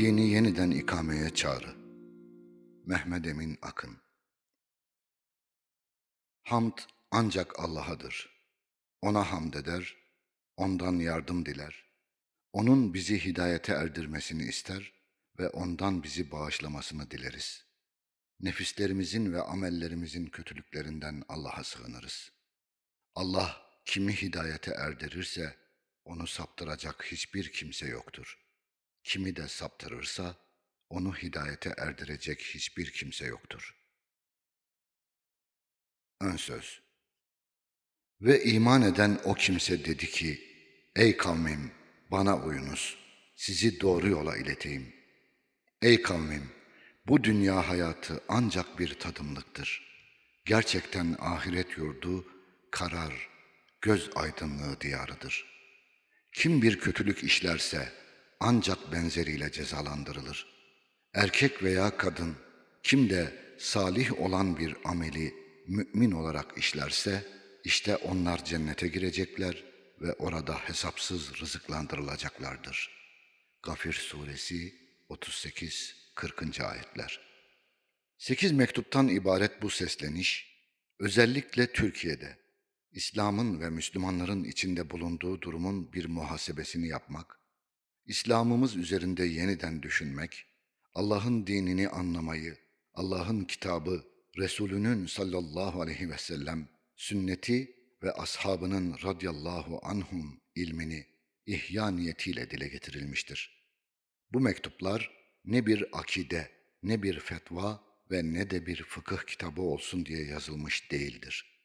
dini yeniden ikameye çağrı. Mehmet Emin Akın Hamd ancak Allah'adır. Ona hamd eder, ondan yardım diler. Onun bizi hidayete erdirmesini ister ve ondan bizi bağışlamasını dileriz. Nefislerimizin ve amellerimizin kötülüklerinden Allah'a sığınırız. Allah kimi hidayete erdirirse onu saptıracak hiçbir kimse yoktur. Kimi de saptırırsa onu hidayete erdirecek hiçbir kimse yoktur. Ön söz Ve iman eden o kimse dedi ki, Ey kavmim bana uyunuz, sizi doğru yola ileteyim. Ey kavmim, bu dünya hayatı ancak bir tadımlıktır. Gerçekten ahiret yurdu, karar, göz aydınlığı diyarıdır. Kim bir kötülük işlerse ancak benzeriyle cezalandırılır. Erkek veya kadın kim de salih olan bir ameli mümin olarak işlerse işte onlar cennete girecekler ve orada hesapsız rızıklandırılacaklardır. Gafir suresi 38-40. ayetler. Sekiz mektuptan ibaret bu sesleniş, özellikle Türkiye'de, İslam'ın ve Müslümanların içinde bulunduğu durumun bir muhasebesini yapmak, İslam'ımız üzerinde yeniden düşünmek, Allah'ın dinini anlamayı, Allah'ın kitabı, Resulünün sallallahu aleyhi ve sellem sünneti ve ashabının radıyallahu anhum ilmini ihya niyetiyle dile getirilmiştir. Bu mektuplar ne bir akide, ne bir fetva ve ne de bir fıkıh kitabı olsun diye yazılmış değildir.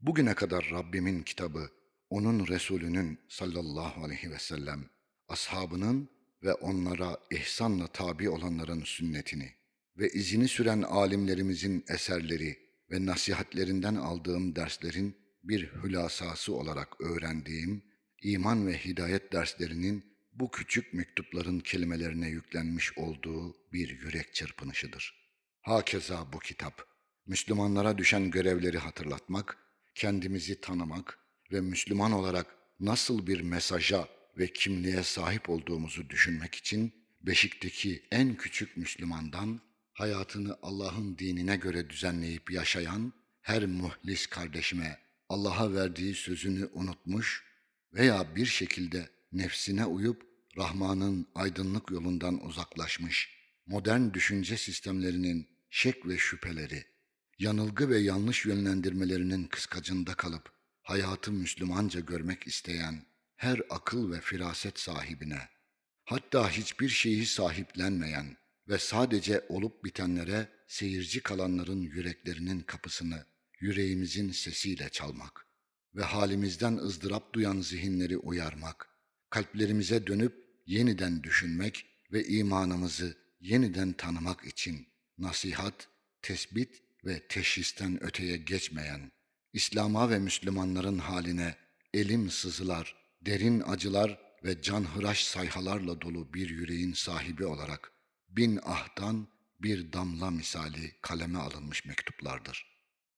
Bugüne kadar Rabbimin kitabı, onun Resulünün sallallahu aleyhi ve sellem, ashabının ve onlara ihsanla tabi olanların sünnetini ve izini süren alimlerimizin eserleri ve nasihatlerinden aldığım derslerin bir hülasası olarak öğrendiğim iman ve hidayet derslerinin bu küçük mektupların kelimelerine yüklenmiş olduğu bir yürek çırpınışıdır. Hakeza bu kitap, Müslümanlara düşen görevleri hatırlatmak, kendimizi tanımak ve Müslüman olarak nasıl bir mesaja ve kimliğe sahip olduğumuzu düşünmek için Beşik'teki en küçük Müslümandan hayatını Allah'ın dinine göre düzenleyip yaşayan her muhlis kardeşime Allah'a verdiği sözünü unutmuş veya bir şekilde nefsine uyup Rahman'ın aydınlık yolundan uzaklaşmış, modern düşünce sistemlerinin şek ve şüpheleri, yanılgı ve yanlış yönlendirmelerinin kıskacında kalıp hayatı Müslümanca görmek isteyen her akıl ve firaset sahibine, hatta hiçbir şeyi sahiplenmeyen ve sadece olup bitenlere seyirci kalanların yüreklerinin kapısını yüreğimizin sesiyle çalmak ve halimizden ızdırap duyan zihinleri uyarmak, kalplerimize dönüp yeniden düşünmek ve imanımızı yeniden tanımak için nasihat, tespit ve teşhisten öteye geçmeyen, İslam'a ve Müslümanların haline elim sızılar, derin acılar ve canhıraş sayhalarla dolu bir yüreğin sahibi olarak bin ahdan bir damla misali kaleme alınmış mektuplardır.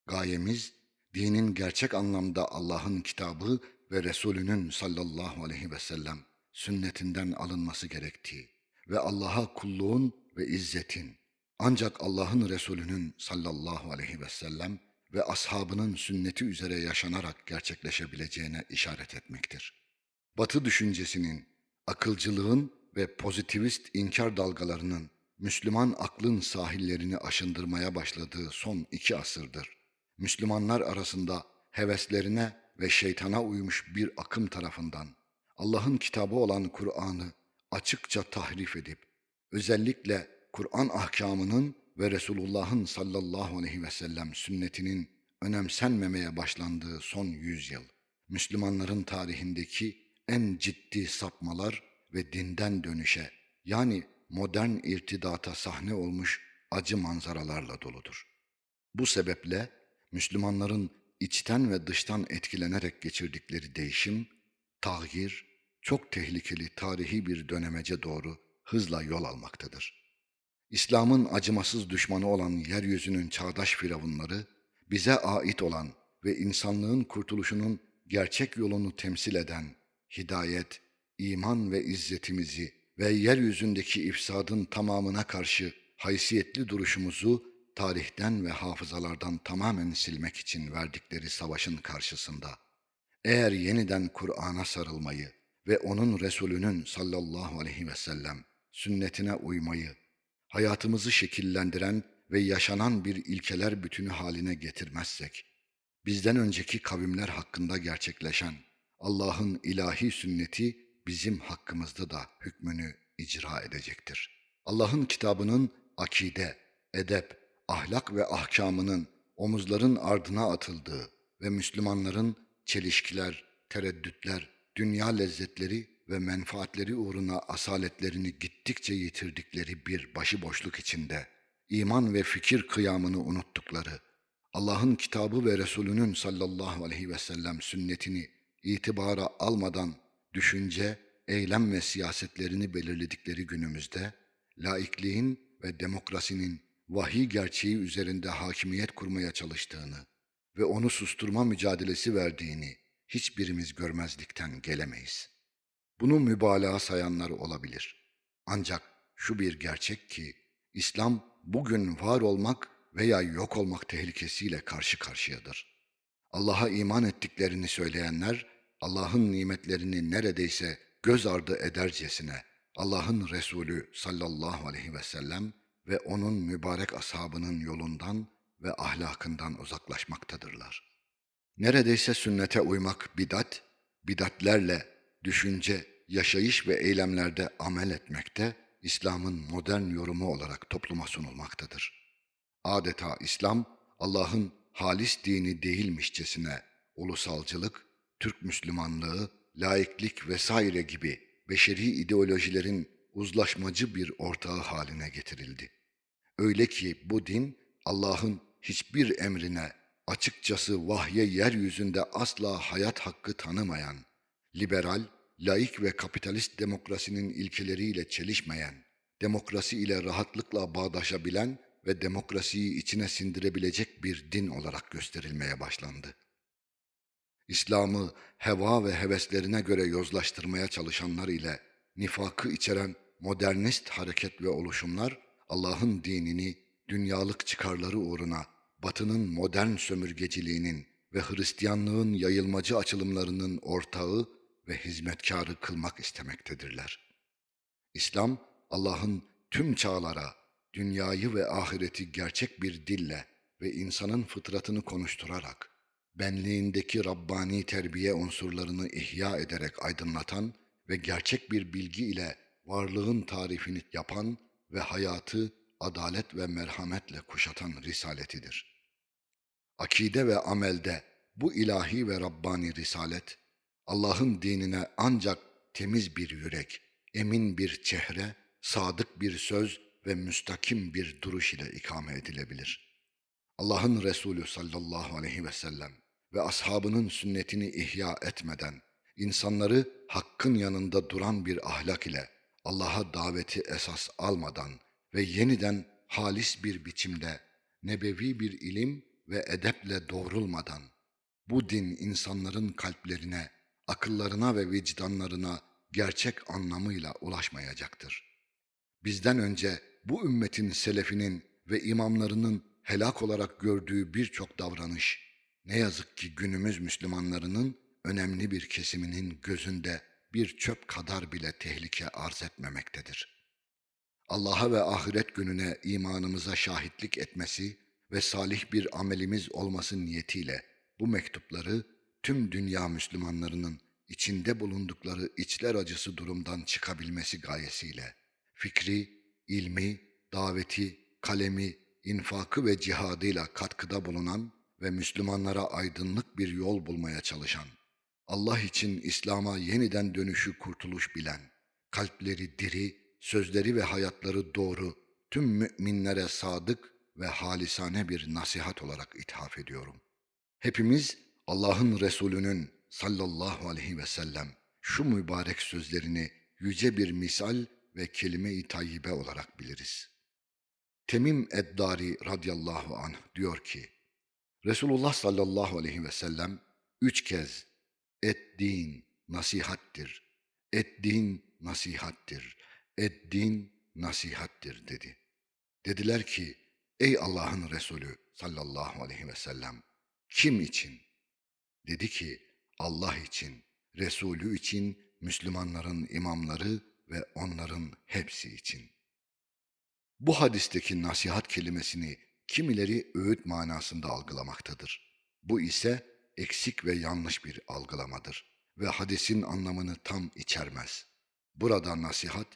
Gayemiz, dinin gerçek anlamda Allah'ın kitabı ve Resulünün sallallahu aleyhi ve sellem sünnetinden alınması gerektiği ve Allah'a kulluğun ve izzetin ancak Allah'ın Resulünün sallallahu aleyhi ve sellem ve ashabının sünneti üzere yaşanarak gerçekleşebileceğine işaret etmektir. Batı düşüncesinin, akılcılığın ve pozitivist inkar dalgalarının Müslüman aklın sahillerini aşındırmaya başladığı son iki asırdır. Müslümanlar arasında heveslerine ve şeytana uymuş bir akım tarafından Allah'ın kitabı olan Kur'an'ı açıkça tahrif edip özellikle Kur'an ahkamının ve Resulullah'ın sallallahu aleyhi ve sellem sünnetinin önemsenmemeye başlandığı son yüzyıl, Müslümanların tarihindeki en ciddi sapmalar ve dinden dönüşe yani modern irtidata sahne olmuş acı manzaralarla doludur. Bu sebeple Müslümanların içten ve dıştan etkilenerek geçirdikleri değişim, tahgir, çok tehlikeli tarihi bir dönemece doğru hızla yol almaktadır. İslam'ın acımasız düşmanı olan yeryüzünün çağdaş firavunları, bize ait olan ve insanlığın kurtuluşunun gerçek yolunu temsil eden hidayet, iman ve izzetimizi ve yeryüzündeki ifsadın tamamına karşı haysiyetli duruşumuzu tarihten ve hafızalardan tamamen silmek için verdikleri savaşın karşısında eğer yeniden Kur'an'a sarılmayı ve onun Resulünün sallallahu aleyhi ve sellem sünnetine uymayı, hayatımızı şekillendiren ve yaşanan bir ilkeler bütünü haline getirmezsek, bizden önceki kavimler hakkında gerçekleşen Allah'ın ilahi sünneti bizim hakkımızda da hükmünü icra edecektir. Allah'ın kitabının akide, edep, ahlak ve ahkamının omuzların ardına atıldığı ve Müslümanların çelişkiler, tereddütler, dünya lezzetleri ve menfaatleri uğruna asaletlerini gittikçe yitirdikleri bir başıboşluk içinde iman ve fikir kıyamını unuttukları, Allah'ın kitabı ve Resulünün sallallahu aleyhi ve sellem sünnetini itibara almadan düşünce, eylem ve siyasetlerini belirledikleri günümüzde, laikliğin ve demokrasinin vahiy gerçeği üzerinde hakimiyet kurmaya çalıştığını ve onu susturma mücadelesi verdiğini hiçbirimiz görmezlikten gelemeyiz. Bunu mübalağa sayanlar olabilir. Ancak şu bir gerçek ki İslam bugün var olmak veya yok olmak tehlikesiyle karşı karşıyadır. Allah'a iman ettiklerini söyleyenler Allah'ın nimetlerini neredeyse göz ardı edercesine Allah'ın Resulü sallallahu aleyhi ve sellem ve onun mübarek ashabının yolundan ve ahlakından uzaklaşmaktadırlar. Neredeyse sünnete uymak bidat, bidatlerle düşünce, yaşayış ve eylemlerde amel etmekte İslam'ın modern yorumu olarak topluma sunulmaktadır. Adeta İslam Allah'ın halis dini değilmişçesine ulusalcılık, Türk Müslümanlığı, laiklik vesaire gibi beşeri ideolojilerin uzlaşmacı bir ortağı haline getirildi. Öyle ki bu din Allah'ın hiçbir emrine açıkçası vahye yeryüzünde asla hayat hakkı tanımayan, liberal, laik ve kapitalist demokrasinin ilkeleriyle çelişmeyen, demokrasi ile rahatlıkla bağdaşabilen ve demokrasiyi içine sindirebilecek bir din olarak gösterilmeye başlandı. İslam'ı heva ve heveslerine göre yozlaştırmaya çalışanlar ile nifakı içeren modernist hareket ve oluşumlar Allah'ın dinini dünyalık çıkarları uğruna Batı'nın modern sömürgeciliğinin ve Hristiyanlığın yayılmacı açılımlarının ortağı ve hizmetkarı kılmak istemektedirler. İslam, Allah'ın tüm çağlara, dünyayı ve ahireti gerçek bir dille ve insanın fıtratını konuşturarak, benliğindeki Rabbani terbiye unsurlarını ihya ederek aydınlatan ve gerçek bir bilgi ile varlığın tarifini yapan ve hayatı adalet ve merhametle kuşatan risaletidir. Akide ve amelde bu ilahi ve Rabbani risalet, Allah'ın dinine ancak temiz bir yürek, emin bir çehre, sadık bir söz ve müstakim bir duruş ile ikame edilebilir. Allah'ın Resulü sallallahu aleyhi ve sellem ve ashabının sünnetini ihya etmeden, insanları hakkın yanında duran bir ahlak ile Allah'a daveti esas almadan ve yeniden halis bir biçimde nebevi bir ilim ve edeple doğrulmadan bu din insanların kalplerine, akıllarına ve vicdanlarına gerçek anlamıyla ulaşmayacaktır. Bizden önce bu ümmetin selefinin ve imamlarının helak olarak gördüğü birçok davranış, ne yazık ki günümüz Müslümanlarının önemli bir kesiminin gözünde bir çöp kadar bile tehlike arz etmemektedir. Allah'a ve ahiret gününe imanımıza şahitlik etmesi ve salih bir amelimiz olması niyetiyle bu mektupları tüm dünya Müslümanlarının içinde bulundukları içler acısı durumdan çıkabilmesi gayesiyle fikri, ilmi, daveti, kalemi, infakı ve cihadıyla katkıda bulunan ve Müslümanlara aydınlık bir yol bulmaya çalışan, Allah için İslam'a yeniden dönüşü kurtuluş bilen, kalpleri diri, sözleri ve hayatları doğru, tüm müminlere sadık ve halisane bir nasihat olarak ithaf ediyorum. Hepimiz Allah'ın Resulü'nün sallallahu aleyhi ve sellem şu mübarek sözlerini yüce bir misal ve kelime-i tayyibe olarak biliriz. Temim Eddari radıyallahu anh diyor ki, Resulullah sallallahu aleyhi ve sellem üç kez et din nasihattir, et din nasihattir, Eddin nasihattir dedi. Dediler ki ey Allah'ın Resulü sallallahu aleyhi ve sellem kim için? Dedi ki Allah için, Resulü için, Müslümanların imamları ve onların hepsi için. Bu hadisteki nasihat kelimesini kimileri öğüt manasında algılamaktadır. Bu ise eksik ve yanlış bir algılamadır ve hadisin anlamını tam içermez. Burada nasihat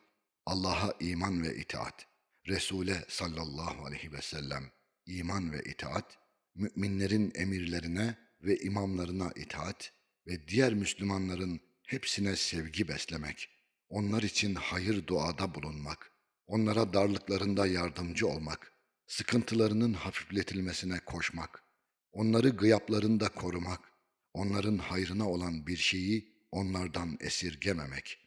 Allah'a iman ve itaat, Resul'e sallallahu aleyhi ve sellem iman ve itaat, müminlerin emirlerine ve imamlarına itaat ve diğer Müslümanların hepsine sevgi beslemek, onlar için hayır duada bulunmak, onlara darlıklarında yardımcı olmak, sıkıntılarının hafifletilmesine koşmak, onları gıyaplarında korumak, onların hayrına olan bir şeyi onlardan esirgememek,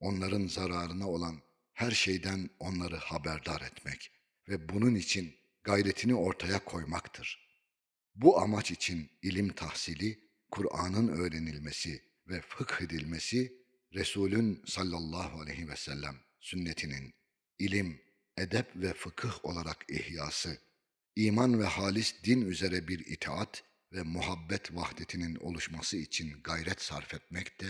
onların zararına olan her şeyden onları haberdar etmek ve bunun için gayretini ortaya koymaktır. Bu amaç için ilim tahsili, Kur'an'ın öğrenilmesi ve fıkh edilmesi, Resulün sallallahu aleyhi ve sellem sünnetinin ilim, edep ve fıkıh olarak ihyası, iman ve halis din üzere bir itaat ve muhabbet vahdetinin oluşması için gayret sarf etmek de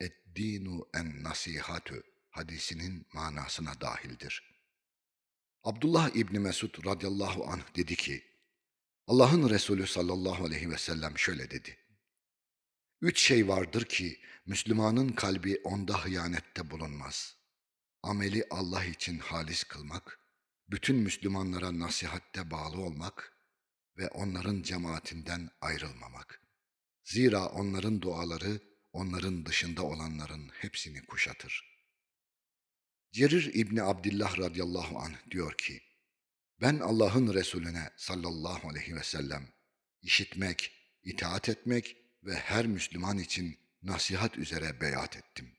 eddinu en nasihatü hadisinin manasına dahildir. Abdullah İbni Mesud radıyallahu anh dedi ki, Allah'ın Resulü sallallahu aleyhi ve sellem şöyle dedi. Üç şey vardır ki Müslümanın kalbi onda hıyanette bulunmaz. Ameli Allah için halis kılmak, bütün Müslümanlara nasihatte bağlı olmak ve onların cemaatinden ayrılmamak. Zira onların duaları onların dışında olanların hepsini kuşatır. Cerir İbni Abdillah radıyallahu anh diyor ki, ben Allah'ın Resulüne sallallahu aleyhi ve sellem işitmek, itaat etmek ve her Müslüman için nasihat üzere beyat ettim.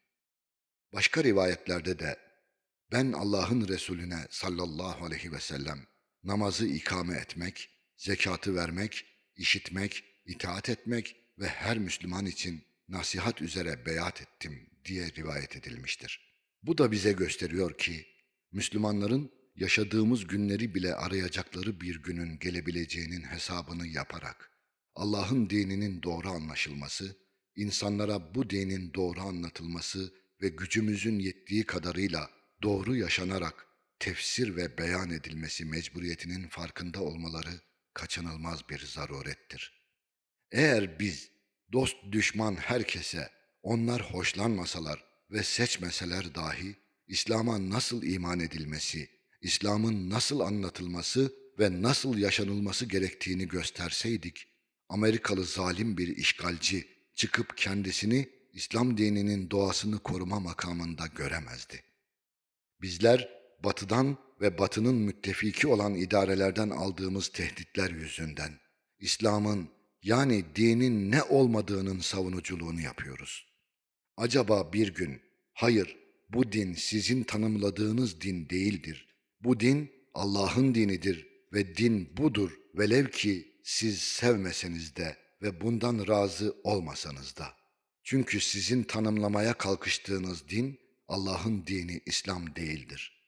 Başka rivayetlerde de ben Allah'ın Resulüne sallallahu aleyhi ve sellem namazı ikame etmek, zekatı vermek, işitmek, itaat etmek ve her Müslüman için nasihat üzere beyat ettim diye rivayet edilmiştir. Bu da bize gösteriyor ki Müslümanların yaşadığımız günleri bile arayacakları bir günün gelebileceğinin hesabını yaparak Allah'ın dininin doğru anlaşılması, insanlara bu dinin doğru anlatılması ve gücümüzün yettiği kadarıyla doğru yaşanarak tefsir ve beyan edilmesi mecburiyetinin farkında olmaları kaçınılmaz bir zarurettir. Eğer biz dost düşman herkese onlar hoşlanmasalar ve seçmeseler dahi İslam'a nasıl iman edilmesi, İslam'ın nasıl anlatılması ve nasıl yaşanılması gerektiğini gösterseydik, Amerikalı zalim bir işgalci çıkıp kendisini İslam dininin doğasını koruma makamında göremezdi. Bizler batıdan ve batının müttefiki olan idarelerden aldığımız tehditler yüzünden İslam'ın yani dinin ne olmadığının savunuculuğunu yapıyoruz. Acaba bir gün hayır bu din sizin tanımladığınız din değildir. Bu din Allah'ın dinidir ve din budur velev ki siz sevmeseniz de ve bundan razı olmasanız da. Çünkü sizin tanımlamaya kalkıştığınız din Allah'ın dini İslam değildir.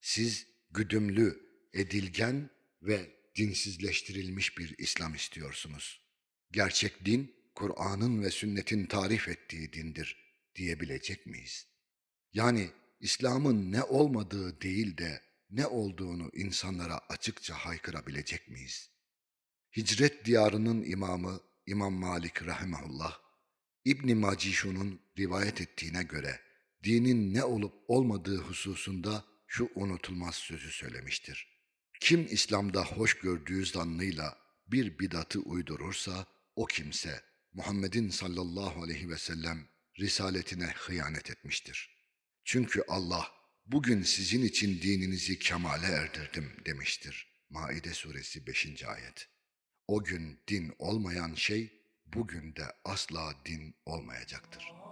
Siz güdümlü, edilgen ve dinsizleştirilmiş bir İslam istiyorsunuz. Gerçek din Kur'an'ın ve sünnetin tarif ettiği dindir diyebilecek miyiz? Yani İslam'ın ne olmadığı değil de ne olduğunu insanlara açıkça haykırabilecek miyiz? Hicret diyarının imamı İmam Malik rahimahullah, İbn Macişun'un rivayet ettiğine göre dinin ne olup olmadığı hususunda şu unutulmaz sözü söylemiştir. Kim İslam'da hoş gördüğü zannıyla bir bidatı uydurursa o kimse Muhammed'in sallallahu aleyhi ve sellem risaletine hıyanet etmiştir. Çünkü Allah bugün sizin için dininizi kemale erdirdim demiştir. Maide suresi 5. ayet. O gün din olmayan şey bugün de asla din olmayacaktır.